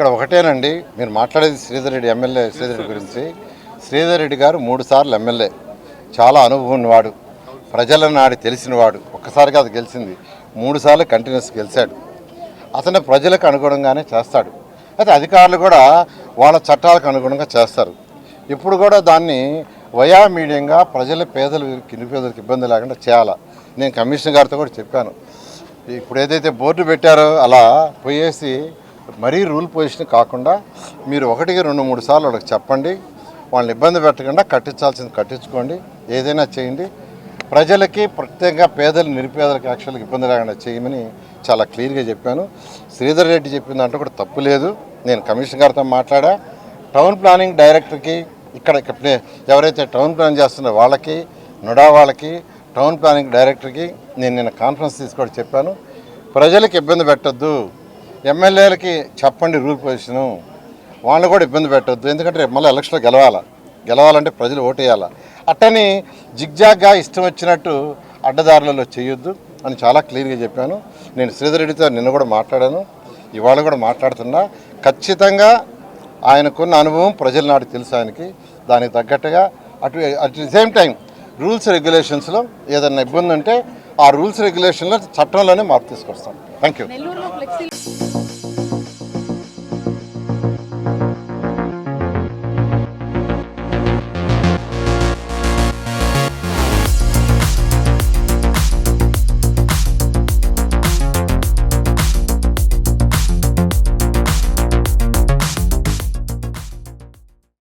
ఇక్కడ ఒకటేనండి మీరు మాట్లాడేది శ్రీధర్ రెడ్డి ఎమ్మెల్యే శ్రీధర్ రెడ్డి గురించి. శ్రీధర్ రెడ్డి గారు మూడు సార్లు ఎమ్మెల్యే. చాలా అనుభవం ఉన్నవాడు ప్రజల నాడి తెలిసినవాడు ఒక్కసారి కాదు గెలిచింది. మూడు సార్లు కంటిన్యూస్ గెలిచాడు. అతను ప్రజలకు అనుగుణంగానే చేస్తాడు. అయితే అధికారులు కూడా వాళ్ళ చట్టాలకు అనుగుణంగా చేస్తారు. ఇప్పుడు కూడా దాన్ని వయా మీడియంగా ప్రజల పేదలు కింది పేదలకు ఇబ్బంది లేకుండా చేయాలా? నేను కమిషనర్ గారితో కూడా చెప్పాను. ఇప్పుడు ఏదైతే బోర్డు పెట్టారో అలా పోయేసి మరీ రూల్ పొజిషన్ కాకుండా మీరు ఒకటికి రెండు మూడు సార్లు వాళ్ళకి చెప్పండి. వాళ్ళని ఇబ్బంది పెట్టకుండా కట్టించాల్సింది కట్టించుకోండి. ఏదైనా చేయండి. ప్రజలకి ప్రత్యేకంగా పేదలు నిరుపేదలకు యాక్చువల్గా ఇబ్బంది లేకుండా చేయమని చాలా క్లియర్గా చెప్పాను. శ్రీధర్ రెడ్డి చెప్పిన దాంట్లో కూడా తప్పు లేదు. నేను కమిషనర్ గారితో మాట్లాడా. టౌన్ ప్లానింగ్ డైరెక్టర్కి ఇక్కడ ఎవరైతే టౌన్ ప్లాన్ చేస్తున్నారో వాళ్ళకి నుడా వాళ్ళకి టౌన్ ప్లానింగ్ డైరెక్టర్కి నేను నిన్న కాన్ఫరెన్స్ తీసుకొని చెప్పాను. ప్రజలకు ఇబ్బంది పెట్టద్దు. ఎమ్మెల్యేలకి చెప్పండి రూల్ పొజిషను. వాళ్ళని కూడా ఇబ్బంది పెట్టద్దు. ఎందుకంటే రేపు మళ్ళీ ఎలక్షన్లో గెలవాలా? గెలవాలంటే ప్రజలు ఓటేయాల? అట్టని జిగ్జాగ్గా ఇష్టం వచ్చినట్టు అడ్డదారులలో చేయొద్దు అని చాలా క్లియర్గా చెప్పాను. నేను శ్రీధర్ రెడ్డితో నిన్న కూడా మాట్లాడాను. ఇవాళ కూడా మాట్లాడుతున్నా. ఖచ్చితంగా ఆయనకున్న అనుభవం ప్రజల నాటి తెలుసు ఆయనకి. దానికి తగ్గట్టుగా అటు at the same time rules రెగ్యులేషన్స్లో ఏదైనా ఇబ్బంది ఉంటే ఆ రూల్స్ రెగ్యులేషన్లో చట్టంలోనే మార్పు తీసుకొస్తాం. Thank you.